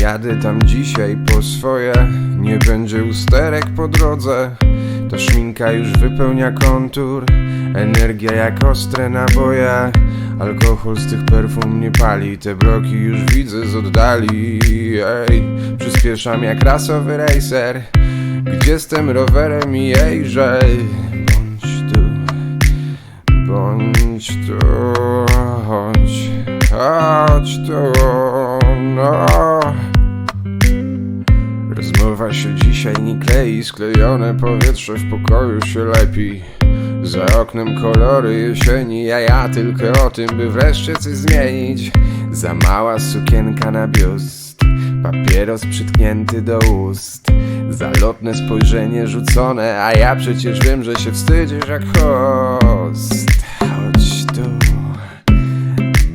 Jadę tam dzisiaj po swoje, nie będzie usterek po drodze. Ta szminka już wypełnia kontur, energia jak ostre naboje. Alkohol z tych perfum nie pali, te bloki już widzę z oddali. Ej, przyspieszam jak rasowy racer, gdzie z tym rowerem i jejże. Bądź tu, bądź tu, chodź tu, no. Rozmowa się dzisiaj nie klei, sklejone powietrze w pokoju się lepi. Za oknem kolory jesieni, a ja tylko o tym, by wreszcie coś zmienić. Za mała sukienka na biust, papieros przytknięty do ust. Zalotne spojrzenie rzucone, a ja przecież wiem, że się wstydzisz jak host. Chodź tu,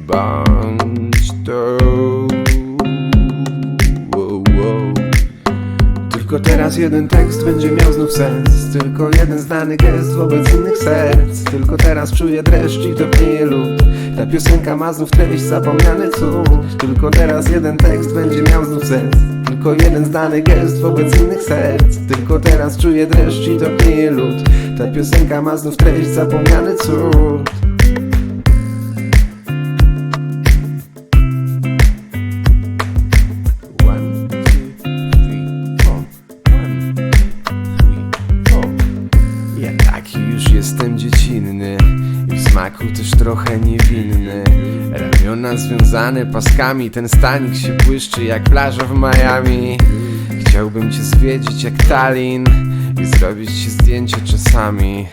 bądź Tylko teraz jeden tekst będzie miał znów sens. Tylko jeden znany gest wobec innych serc. Tylko teraz czuję dreszcz i topnieje lód. Ta piosenka ma znów treść, zapomniany cud. Tylko teraz jeden tekst będzie miał znów sens. Tylko jeden znany gest wobec innych serc. Tylko teraz czuję dreszcz i topnieje lód. Ta piosenka ma znów treść, zapomniany cud dziecinny i w smaku też trochę niewinny. Ramiona związane paskami, ten stanik się błyszczy jak plaża w Miami. Chciałbym cię zwiedzić jak Tallin i zrobić ci zdjęcie czasami.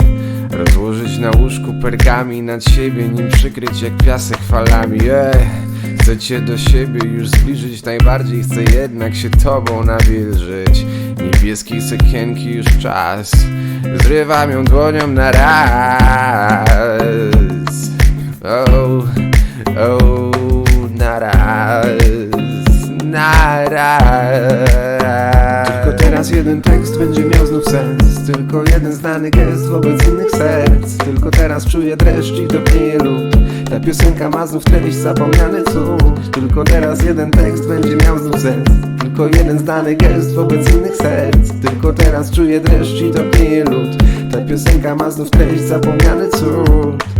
Rozłożyć na łóżku pergami nad siebie, nim przykryć jak piasek falami. Ej, chcę cię do siebie już zbliżyć najbardziej, chcę jednak się tobą nawilżyć. Niebieskiej sukienki już czas, zrywam ją dłonią na raz. Oh, oh, na raz, na raz. Teraz jeden tekst będzie miał znów sens. Tylko jeden znany gest wobec innych serc. Tylko teraz czuję dreszcz i topnieje lód Ta piosenka ma znów treść, zapomniany cud. Tylko teraz jeden tekst będzie miał znów sens. Tylko jeden znany gest wobec innych serc. Tylko teraz czuję dreszcz i topnieje lód Ta piosenka ma znów treść, zapomniany cud